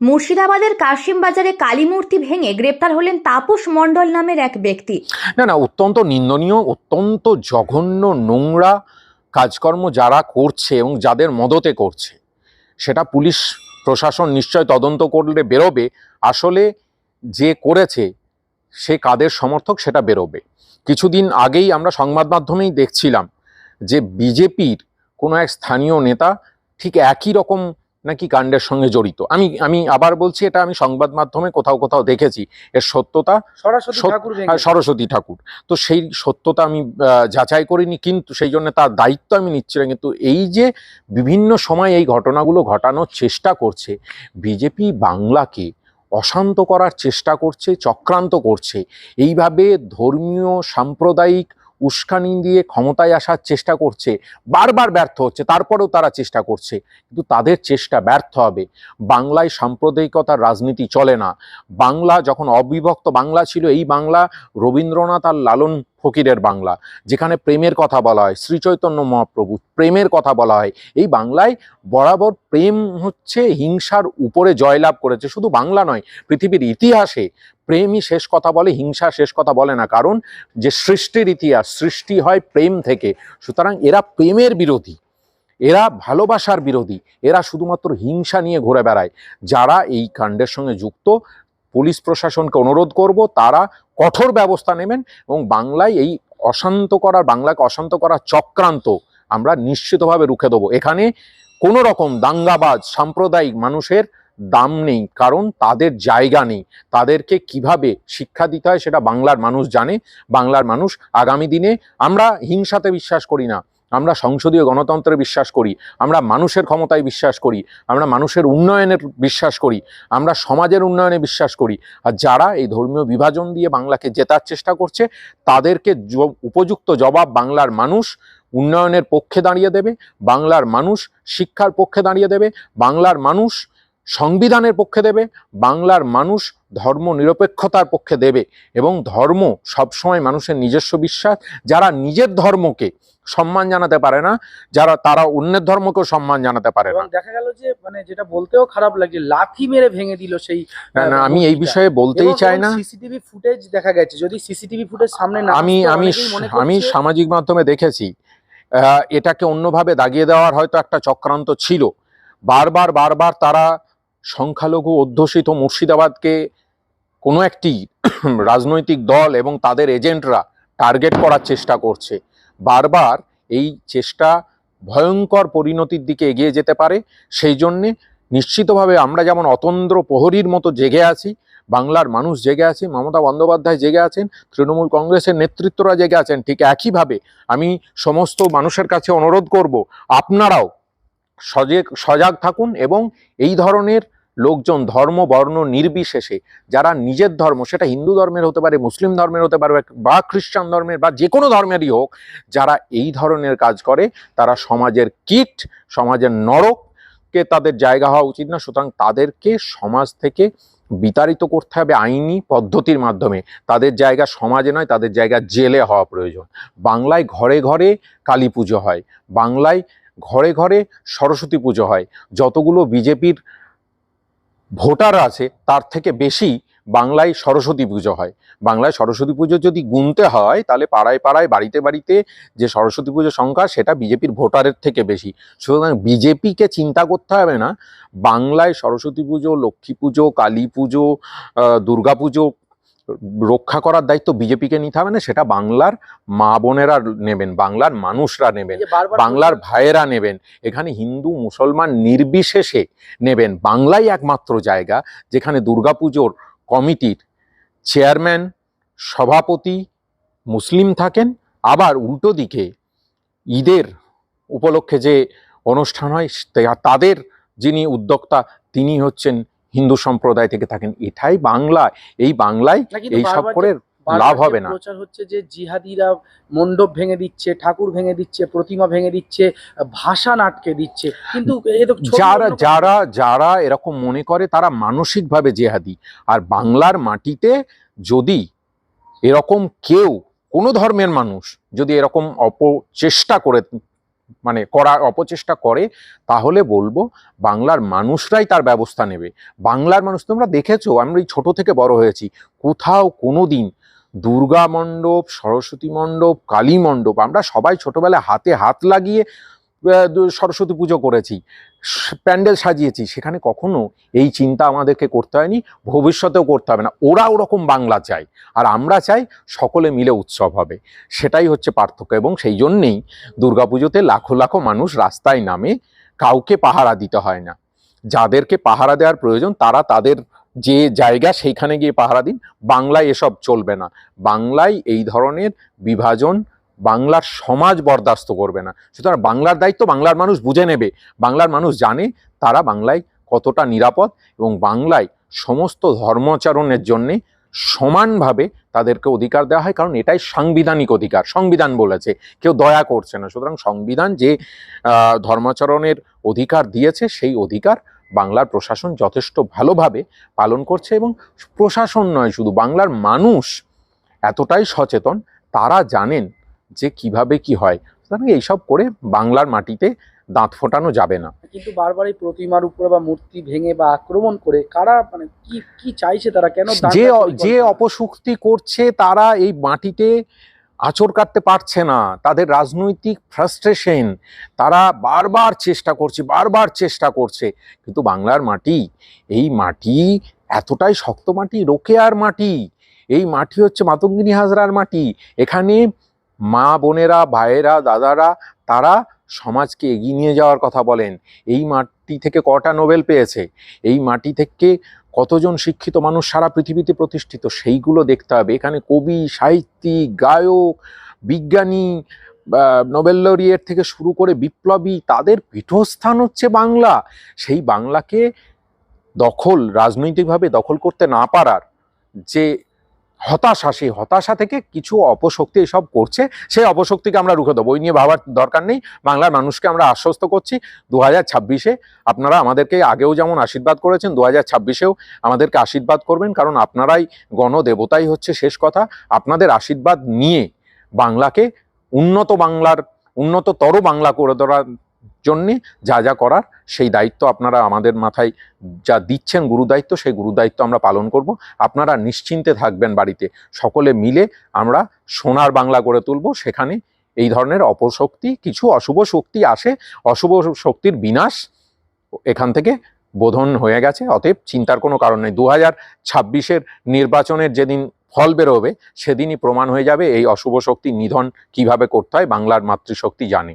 মুর্শিদাবাদের কাশিমবাজারে কালীমূর্তি ভেঙে গ্রেপ্তার হলেন তাপস মণ্ডল নামের এক ব্যক্তি। না না, অত্যন্ত নিন্দনীয়, অত্যন্ত জঘন্য নোংরা কাজকর্ম যারা করছে এবং যাদের মদতে করছে, সেটা পুলিশ প্রশাসন নিশ্চয় তদন্ত করলে বেরোবে। আসলে যে করেছে, সে কাদের সমর্থক সেটা বেরোবে। কিছুদিন আগেই আমরা সংবাদ মাধ্যমেই দেখছিলাম যে বিজেপির কোনো এক স্থানীয় নেতা ঠিক একই রকম নাকি কাণ্ডের সঙ্গে জড়িত? আমি আমি আবার বলছি এটা আমি সংবাদ মাধ্যমে কোথাও কোথাও দেখেছি। এর সত্যতা সরস্বতী ঠাকুর সরস্বতী ঠাকুর। তো সেই সত্যতা আমি যাচাই করিনি কিন্তু সেই জন্য তার দায়িত্ব আমি নিচ্ছি না। কিন্তু এই যে বিভিন্ন সময় এই ঘটনাগুলো ঘটানোর চেষ্টা করছে বিজেপি বাংলাকে অশান্ত করার চেষ্টা করছে চক্রান্ত করছে। এইভাবে ধর্মীয় সাম্প্রদায়িক উস্কানি দিয়ে ক্ষমতায় আসার চেষ্টা করছে, বারবার ব্যর্থ হচ্ছে, তারপরেও তারা চেষ্টা করছে, কিন্তু তাদের চেষ্টা ব্যর্থ হবে। বাংলায় সাম্প্রদায়িকতার রাজনীতি চলে না। বাংলা যখন অবিভক্ত বাংলা ছিল, এই বাংলা রবীন্দ্রনাথ আর লালন ফকিরের বাংলা, যেখানে প্রেমের কথা বলা হয় শ্রীচৈতন্য মহাপ্রভু প্রেমের কথা বলা হয়। এই বাংলায় বরাবর প্রেম হচ্ছে হিংসার উপরে জয়লাভ করেছে, শুধু বাংলা নয়, পৃথিবীর ইতিহাসে প্রেমই শেষ কথা বলে, হিংসা শেষ কথা বলে না, কারণ যে সৃষ্টির ইতিহাস, সৃষ্টি হয় প্রেম থেকে। সুতরাং এরা প্রেমের বিরোধী, এরা ভালোবাসার বিরোধী, এরা শুধুমাত্র হিংসা নিয়ে ঘুরে বেড়ায়। যারা এই কাণ্ডের সঙ্গে যুক্ত, পুলিশ প্রশাসনকে অনুরোধ করব, তারা কঠোর ব্যবস্থা নেবেন এবং বাংলায় এই অশান্ত করার, বাংলাকে অশান্ত করার চক্রান্ত আমরা নিশ্চিতভাবে রুখে দেবো। এখানে কোনো রকম দাঙ্গাবাজ, সাম্প্রদায়িক মানুষের দাম নেই, কারণ তাদের জায়গা নেই। তাদেরকে কীভাবে শিক্ষা দিতে হয় সেটা বাংলার মানুষ জানে। বাংলার মানুষ আগামী দিনে আমরা হিংসাতে বিশ্বাস করি না। আমরা সংসদীয় গণতন্ত্রে বিশ্বাস করি, আমরা মানুষের ক্ষমতায় বিশ্বাস করি, আমরা মানুষের উন্নয়নের বিশ্বাস করি, আমরা সমাজের উন্নয়নে বিশ্বাস করি। আর যারা এই ধর্মীয় বিভাজন দিয়ে বাংলাকে জেতার চেষ্টা করছে, তাদেরকে উপযুক্ত জবাব বাংলার মানুষ উন্নয়নের পক্ষে দাঁড়িয়ে দেবে, বাংলার মানুষ শিক্ষার পক্ষে দাঁড়িয়ে দেবে, বাংলার মানুষ সংবিধানের পক্ষে দেবে, বাংলার মানুষ ধর্ম নিরপেক্ষতার পক্ষে দেবে। এবং ধর্ম সবসময় মানুষের নিজস্ব বিশ্বাস, যারা নিজের ধর্মকে সম্মান জানাতে পারে না যারা তারা অন্যের ধর্মকেও সম্মান জানাতে পারে না। দেখা গেল যে মানে যেটা বলতেও খারাপ লাগে লাথি মেরে ভেঙে দিল সেই না, না, আমি এই বিষয়ে বলতেই চাই না। সিসিটিভি ফুটেজ দেখা গেছে যদি সিসিটিভি ফুটেজ সামনে না আমি আমি আমি সামাজিক মাধ্যমে দেখেছি এটাকে অন্যভাবে দাগিয়ে দেওয়ার হয়তো একটা চক্রান্ত ছিল। বারবার বারবার তারা সংখ্যালঘু অধ্যুষিত মুর্শিদাবাদকে কোনো একটি রাজনৈতিক দল এবং তাদের এজেন্টরা টার্গেট করার চেষ্টা করছে। বারবার এই চেষ্টা ভয়ঙ্কর পরিণতির দিকে এগিয়ে যেতে পারে। সেই জন্যে নিশ্চিতভাবে আমরা যেমন অতন্দ্র প্রহরীর মতো জেগে আছি, বাংলার মানুষ জেগে আছে, মমতা বন্দ্যোপাধ্যায় জেগে আছেন, তৃণমূল কংগ্রেসের নেতৃত্বরা জেগে আছেন, ঠিক একইভাবে আমি সমস্ত মানুষের কাছে অনুরোধ করব, আপনারাও সজেগ সজাগ থাকুন এবং এই ধরনের লোকজন ধর্ম, বর্ণ নির্বিশেষে যারা নিজের ধর্ম, সেটা হিন্দু ধর্মের হতে পারে, মুসলিম ধর্মের হতে পারে, বা খ্রিস্টান ধর্মের, বা যে কোনো ধর্মেরই হোক, যারা এই ধরনের কাজ করে, তারা সমাজের কীট, সমাজের নরককে তাদের জায়গা হওয়া উচিত না। সুতরাং তাদেরকে সমাজ থেকে বিতাড়িত করতে হবে আইনি পদ্ধতির মাধ্যমে। তাদের জায়গা সমাজে নয়, তাদের জায়গা জেলে হওয়া প্রয়োজন। বাংলায় ঘরে ঘরে কালী পুজো হয়। বাংলায় ঘরে ঘরে সরস্বতী পুজো হয়। যতগুলো বিজেপির ভোটার আছে, তার থেকে বেশি বাংলায় সরস্বতী পুজো হয়। বাংলায় সরস্বতী পুজো যদি গুনতে হয়, তাহলে পাড়ায় পাড়ায়, বাড়িতে বাড়িতে যে সরস্বতী পুজোর সংখ্যা, সেটা বিজেপির ভোটারের থেকে বেশি। সুতরাং বিজেপিকে চিন্তা করতে হবে না। বাংলায় সরস্বতী পুজো, লক্ষ্মী পুজো, কালী পুজো দুর্গা পুজো রক্ষা করার দায়িত্ব বিজেপিকে নিতে হবে না সেটা বাংলার মা বোনেরা নেবেন বাংলার মানুষরা নেবেন বাংলার ভাইয়েরা নেবেন এখানে হিন্দু মুসলমান নির্বিশেষে নেবেন বাংলাই একমাত্র জায়গা যেখানে দুর্গাপুজোর কমিটির চেয়ারম্যান সভাপতি মুসলিম থাকেন আবার উল্টো দিকে ঈদের উপলক্ষে যে অনুষ্ঠান হয় তাদের যিনি উদ্যোক্তা তিনি হচ্ছেন হিন্দু সম্প্রদায় থেকে থাকেন। এটাই বাংলা এই বাংলায় এই সব করে লাভ হবে না। প্রচার হচ্ছে যে জিহাদিরা মণ্ডপ ভেঙে দিচ্ছে ঠাকুর ভেঙে দিচ্ছে প্রতিমা ভেঙে দিচ্ছে ভাষা নাটকে দিচ্ছে। কিন্তু যারা যারা যারা এরকম মনে করে তারা মানসিকভাবে জেহাদি। আর বাংলার মাটিতে যদি এরকম কেউ কোনো ধর্মের মানুষ যদি এরকম অপচেষ্টা করে মানে করার অপচেষ্টা করে, তাহলে বলব বাংলার মানুষরাই তার ব্যবস্থা নেবে। বাংলার মানুষ, তোমরা দেখেছ, আমরা এই ছোটো থেকে বড় হয়েছি। কোথাও কোনো দিন দুর্গা মণ্ডপ, সরস্বতী মণ্ডপ, কালী মণ্ডপ, আমরা সবাই ছোটোবেলায় হাতে হাত লাগিয়ে সরস্বতী পুজো করেছি প্যান্ডেল সাজিয়েছি, সেখানে কখনো এই চিন্তা আমাদেরকে করতে হয়নি, ভবিষ্যতেও করতে হবে না। ওরা ওরকম বাংলা চায়, আর আমরা চাই সকলে মিলে উৎসব হবে। সেটাই হচ্ছে পার্থক্য, এবং সেই জন্যেই দুর্গাপুজোতে লাখো লাখো মানুষ রাস্তায় নামে কাউকে পাহারা দিতে হয় না। যাদেরকে পাহারা দেওয়ার প্রয়োজন, তারা তাদের যে জায়গা সেইখানে গিয়ে পাহারা দিন। বাংলায় এসব চলবে না। বাংলায় এই ধরনের বিভাজন বাংলার সমাজ বরদাস্ত করবে না। সুতরাং বাংলার দায়িত্ব বাংলার মানুষ বুঝে নেবে। বাংলার মানুষ জানে তারা বাংলায় কতটা নিরাপদ এবং বাংলায় সমস্ত ধর্মাচরণের জন্যে সমানভাবে তাদেরকে অধিকার দেওয়া হয়, কারণ এটাই সাংবিধানিক অধিকার। সংবিধান বলেছে, কেউ দয়া করছে না। সুতরাং সংবিধান যে ধর্মাচরণের অধিকার দিয়েছে, সেই অধিকার বাংলার প্রশাসন যথেষ্ট ভালোভাবে পালন করছে এবং প্রশাসন নয়, শুধু বাংলার মানুষ এতটাই সচেতন, তারা জানেন যে কীভাবে কি হয় সুতরাং এইসব করে বাংলার মাটিতে দাঁত ফোটানো যাবে না। কিন্তু বারবার এই প্রতিমার উপরে বা মূর্তি ভেঙে বা আক্রমণ করে কারা মানে কি কি চাইছে তারা? কেন যে যে? অপশক্তি করছে তারা এই মাটিতে আচর কাটতে পারছে না। তাদের রাজনৈতিক ফ্রাস্ট্রেশন তারা বারবার চেষ্টা করছে বারবার চেষ্টা করছে। কিন্তু বাংলার মাটি এই মাটি এতটাই শক্ত মাটি রোকেয়ার মাটি এই মাটি হচ্ছে মাতঙ্গিনী হাজরার মাটি। এখানে মা বোনেরা, ভাইয়েরা, দাদারা, তারা সমাজকে এগিয়ে নিয়ে যাওয়ার কথা বলেন। এই মাটি থেকে কটা নোবেল পেয়েছে? এই মাটি থেকে কতজন শিক্ষিত মানুষ সারা পৃথিবীতে প্রতিষ্ঠিত? সেইগুলো দেখতে হবে। এখানে কবি, সাহিত্যিক, গায়ক, বিজ্ঞানী নোবেল লরিয়েট থেকে শুরু করে বিপ্লবী, তাদের পীঠস্থান হচ্ছে বাংলা। সেই বাংলাকে দখল, রাজনৈতিকভাবে দখল করতে না পারার যে হতাশা, সেই হতাশা থেকে কিছু অপশক্তি এসব করছে, সেই অপশক্তিকে আমরা রুখে দেবো। ওই নিয়ে ভাবার দরকার নেই। বাংলার মানুষকে আমরা আশ্বস্ত করছি। দু হাজার ছাব্বিশে আপনারা আমাদেরকে আগেও যেমন আশীর্বাদ করেছেন দু হাজার ছাব্বিশেও আমাদেরকে আশীর্বাদ করবেন। কারণ আপনারাই গণদেবতাই হচ্ছে শেষ কথা। আপনাদের আশীর্বাদ নিয়ে বাংলাকে উন্নত বাংলার, উন্নততর বাংলা করে দেওয়ার জন্যে যা যা করার, সেই দায়িত্ব আপনারা আমাদের মাথায় যা দিচ্ছেন গুরু দায়িত্ব সেই গুরু দায়িত্ব আমরা পালন করব। আপনারা নিশ্চিন্তে থাকবেন বাড়িতে। সকলে মিলে আমরা সোনার বাংলা গড়ে তুলব। সেখানে এই ধরনের অপশক্তি, কিছু অশুভ শক্তি আসে। অশুভ শক্তির বিনাশ এখান থেকে বোধন হয়ে গেছে। অতএব চিন্তার কোনো কারণ নেই। দু হাজার ছাব্বিশের নির্বাচনের যেদিন ফল বেরোবে, সেদিনই প্রমাণ হয়ে যাবে এই অশুভ শক্তি নিধন কীভাবে করতে হয়। বাংলার মাতৃশক্তি জানে।